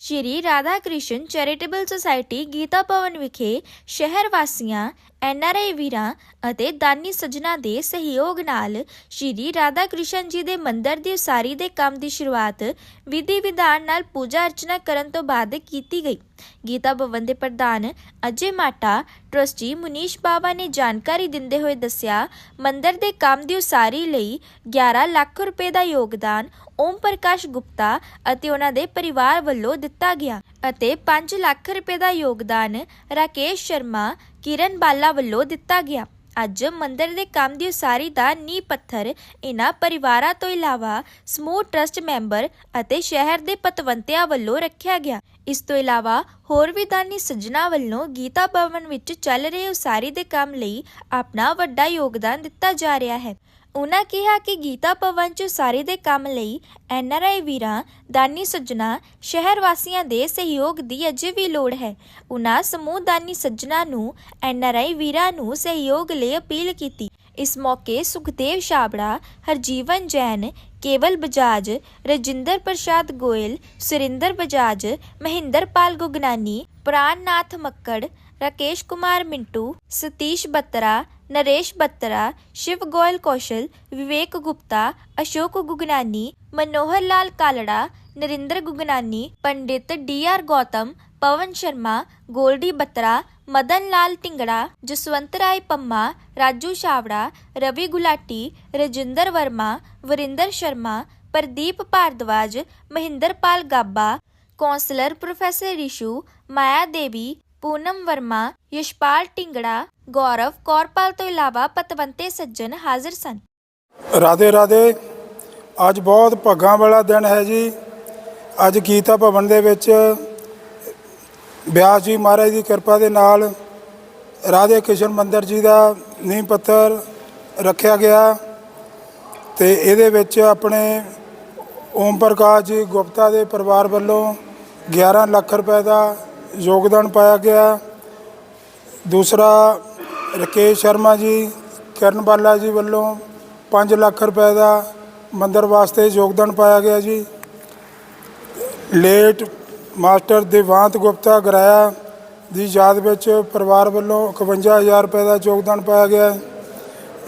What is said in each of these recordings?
ਸ਼੍ਰੀ Radha Krishna charitable society Gita Bhawan ਵਿਖੇ ਸ਼ਹਿਰ ਵਾਸੀਆਂ ਐਨਆਰਆਈ ਵੀਰਾਂ ਅਤੇ ਦਾਨੀ ਸੱਜਣਾ ਦੇ ਸਹਿਯੋਗ ਨਾਲ ਸ਼੍ਰੀ ਰਾਧਾ ਕ੍ਰਿਸ਼ਨ ਜੀ ਦੇ ਮੰਦਿਰ ਦੀ ਉਸਾਰੀ ਦੇ ਕੰਮ ਦੀ ਸ਼ੁਰੂਆਤ ਵਿਧੀ ਵਿਧਾਨ ਨਾਲ ਪੂਜਾ ਅਰਚਨਾ ਕਰਨ ਤੋਂ ਬਾਅਦ ਕੀਤੀ ਗਈ। ਗੀਤਾ ਭਵਨ ਦੇ ਪ੍ਰਧਾਨ ਅਜੇ ਮਾਟਾ ਟਰਸਟੀ ਮੁਨੀਸ਼ ਬਾਬਾ ਨੇ ਜਾਣਕਾਰੀ ਦਿੰਦੇ ਹੋਏ ਦੱਸਿਆ, ਮੰਦਿਰ ਦੇ ਕੰਮ ਦੀ ਉਸਾਰੀ ਲਈ 11 ਲੱਖ ਰੁਪਏ ਦਾ ਯੋਗਦਾਨ ਓਮ ਪ੍ਰਕਾਸ਼ ਗੁਪਤਾ ਅਤੇ ਉਹਨਾਂ ਦੇ ਪਰਿਵਾਰ ਵੱਲੋਂ ਦਿੱਤਾ ਗਿਆ ਅਤੇ 5 ਲੱਖ ਰੁਪਏ ਦਾ ਯੋਗਦਾਨ ਰਾਕੇਸ਼ ਸ਼ਰਮਾ, ਕਿਰਨ ਬਾਲਾ ਵੱਲੋਂ ਦਿੱਤਾ ਗਿਆ। ਅੱਜ ਮੰਦਿਰ ਦੇ ਕੰਮ ਦੀ ਉਸਾਰੀ ਦਾ ਨੀਂਹ ਪੱਥਰ ਇਹਨਾਂ ਪਰਿਵਾਰਾਂ ਤੋਂ ਇਲਾਵਾ ਸਮੂਹ ਟਰਸਟ ਮੈਂਬਰ ਅਤੇ ਸ਼ਹਿਰ ਦੇ ਪਤਵੰਤਿਆਂ ਵੱਲੋਂ ਰੱਖਿਆ ਗਿਆ। ਇਸ ਤੋਂ ਇਲਾਵਾ ਹੋਰ ਵੀ ਦਾਨੀ ਸੱਜਣਾ ਵੱਲੋਂ ਗੀਤਾ ਭਵਨ ਵਿੱਚ ਚੱਲ ਰਹੇ ਉਸਾਰੀ ਦੇ ਕੰਮ ਲਈ ਆਪਣਾ ਵੱਡਾ ਯੋਗਦਾਨ ਦਿੱਤਾ ਜਾ ਰਿਹਾ ਹੈ। ਉਨ੍ਹਾਂ ਕਿਹਾ ਕਿ ਗੀਤਾ ਭਵਨ ਚ ਉਸਾਰੀ ਦੇ ਕੰਮ ਲਈ ਐੱਨ ਆਰ ਆਈ ਵੀਰਾਂ, ਦਾਨੀ ਸੱਜਣਾ ਸ਼ਹਿਰ ਵਾਸੀਆਂ ਦੇ ਸਹਿਯੋਗ ਦੀ ਅਜੇ ਵੀ ਲੋੜ ਹੈ। ਉਹਨਾਂ ਸਮੂਹ ਦਾਨੀ ਸੱਜਣਾ ਨੂੰ, ਐੱਨ ਆਰ ਆਈ ਵੀਰਾਂ ਨੂੰ ਸਹਿਯੋਗ ਲਈ ਅਪੀਲ ਕੀਤੀ। ਇਸ ਮੌਕੇ Sukhdev Chhabra Harjeevan Jain Kewal Bajaj Rajinder Prasad Goyal Surinder Bajaj Mohinderpal Gugnani Prannath Makkar Rakesh Kumar Mintu Satish Batra Naresh Batra Shiv Goyal Kaushal Vivek Gupta Ashok Gugnani Manohar Lal Kalra Narinder Gugnani, Pandit D R Gautam, Pawan Sharma, Goldy Batra, Madan Lal Dhingra, Jaswant Rai Pamma, Raju Chhabra, Ravi Gulati, Rajinder Verma, Varinder Sharma, Pradeep Bhardwaj, Mohinderpal Gaba, councillor professor Rishu, Maya Devi, Poonam Verma, Yashpal Dhingra, Gaurav Kaurpal ਤੋਂ ਇਲਾਵਾ ਪਤਵੰਤੇ ਸੱਜਣ ਹਾਜ਼ਰ ਸਨ। ਰਾਧੇ ਰਾਧੇ ਅੱਜ ਬਹੁਤ ਭਾਗਾਂ ਵਾਲਾ ਦਿਨ ਹੈ ਜੀ। ਅੱਜ ਗੀਤਾ ਭਵਨ ਦੇ ਵਿੱਚ ਬਿਆਸ ਜੀ ਮਹਾਰਾਜ ਦੀ ਕਿਰਪਾ ਦੇ ਨਾਲ ਰਾਧੇ ਕ੍ਰਿਸ਼ਨ ਮੰਦਿਰ ਜੀ ਦਾ ਨੀਂਹ ਪੱਥਰ ਰੱਖਿਆ ਗਿਆ ਤੇ ਇਹਦੇ ਵਿੱਚ ਆਪਣੇ ਓਮ ਪ੍ਰਕਾਸ਼ ਜੀ ਗੁਪਤਾ ਦੇ ਪਰਿਵਾਰ ਵੱਲੋਂ 11 ਲੱਖ ਰੁਪਏ ਦਾ ਯੋਗਦਾਨ ਪਾਇਆ ਗਿਆ। ਦੂਸਰਾ ਰਕੇਸ਼ ਸ਼ਰਮਾ ਜੀ, ਕਰਨ ਬਾਲਾ ਜੀ ਵੱਲੋਂ 5 ਲੱਖ ਰੁਪਏ ਦਾ ਮੰਦਰ ਵਾਸਤੇ ਯੋਗਦਾਨ ਪਾਇਆ ਗਿਆ ਜੀ। ਲੇਟ ਮਾਸਟਰ ਦੇਵਾਂਤ ਗੁਪਤਾ ਗਰਾਇਆ ਦੀ ਯਾਦ ਵਿੱਚ ਪਰਿਵਾਰ ਵੱਲੋਂ 51000 ਰੁਪਏ ਦਾ ਯੋਗਦਾਨ ਪਾਇਆ ਗਿਆ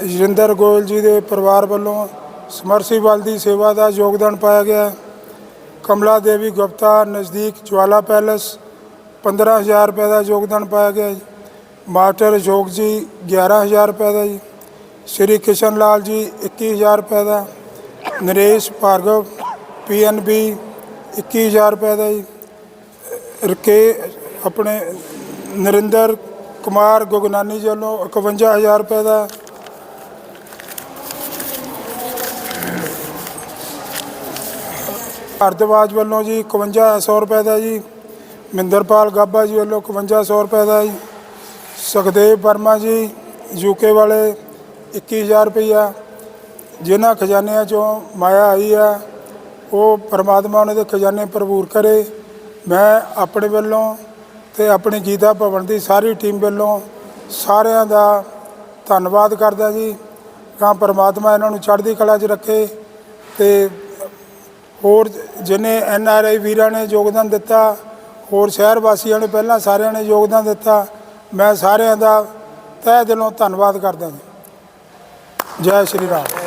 ਜਰਿੰਦਰ ਗੋਇਲ ਜੀ ਦੇ ਪਰਿਵਾਰ ਵੱਲੋਂ ਸਮਰਸੀਬਲ ਦੀ ਸੇਵਾ ਦਾ ਯੋਗਦਾਨ ਪਾਇਆ ਗਿਆ ਕਮਲਾ ਦੇਵੀ ਗੁਪਤਾ ਨਜ਼ਦੀਕ ਜਵਾਲਾ ਪੈਲਸ 15000 ਰੁਪਏ ਦਾ ਯੋਗਦਾਨ ਪਾਇਆ ਗਿਆ ਜੀ। ਮਾਸਟਰ ਅਸ਼ੋਕ ਜੀ 11000 ਰੁਪਏ ਦਾ ਜੀ। ਸ਼੍ਰੀ ਕਿਸ਼ਨ ਲਾਲ ਜੀ 21000 ਰੁਪਏ ਦਾ। ਨਰੇਸ਼ ਭਾਰਗਵ ਪੀਐਨਬੀ 21000 ਰੁਪਏ ਦਾ ਜੀ। ਰਕੇ ਆਪਣੇ ਨਰਿੰਦਰ ਕੁਮਾਰ ਗੁਗਨਾਨੀ ਜੀ ਵੱਲੋਂ 51000 ਰੁਪਏ ਦਾ। ਭਾਰਦਵਾਜ ਵੱਲੋਂ ਜੀ 5100 ਰੁਪਏ ਦਾ ਜੀ। ਮਹਿੰਦਰਪਾਲ ਗਾਬਾ ਜੀ ਵੱਲੋਂ 5100 ਰੁਪਏ ਦਾ ਜੀ। ਸੁਖਦੇਵ ਵਰਮਾ ਜੀ ਯੂਕੇ ਵਾਲੇ 21000 ਰੁਪਈਆ। ਜਿਨ੍ਹਾਂ ਖਜ਼ਾਨਿਆਂ ਚੋਂ ਮਾਇਆ ਆਈ ਆ। ਉਹ ਪਰਮਾਤਮਾ ਉਹਨਾਂ ਦੇ ਖਜ਼ਾਨੇ ਭਰਪੂਰ ਕਰੇ। ਮੈਂ ਆਪਣੇ ਵੱਲੋਂ ਤੇ ਆਪਣੀ ਗੀਤਾ ਭਵਨ ਦੀ ਸਾਰੀ ਟੀਮ ਵੱਲੋਂ ਸਾਰਿਆਂ ਦਾ ਧੰਨਵਾਦ ਕਰਦਾ ਜੀ। ਤਾਂ ਪਰਮਾਤਮਾ ਇਹਨਾਂ ਨੂੰ ਚੜ੍ਹਦੀ ਕਲਾ 'ਚ ਰੱਖੇ ਤੇ ਹੋਰ ਜਿਨੇ ਐਨ ਆਰ ਆਈ ਵੀਰਾਂ ਨੇ ਯੋਗਦਾਨ ਦਿੱਤਾ, ਹੋਰ ਸ਼ਹਿਰ ਵਾਸੀਆਂ ਨੇ ਪਹਿਲਾਂ ਸਾਰਿਆਂ ਨੇ ਯੋਗਦਾਨ ਦਿੱਤਾ, ਮੈਂ ਸਾਰਿਆਂ ਦਾ ਤਹਿ ਦਿਲੋਂ ਧੰਨਵਾਦ ਕਰਦਾ ਜੀ। ਜੈ ਸ਼੍ਰੀ ਰਾਮ।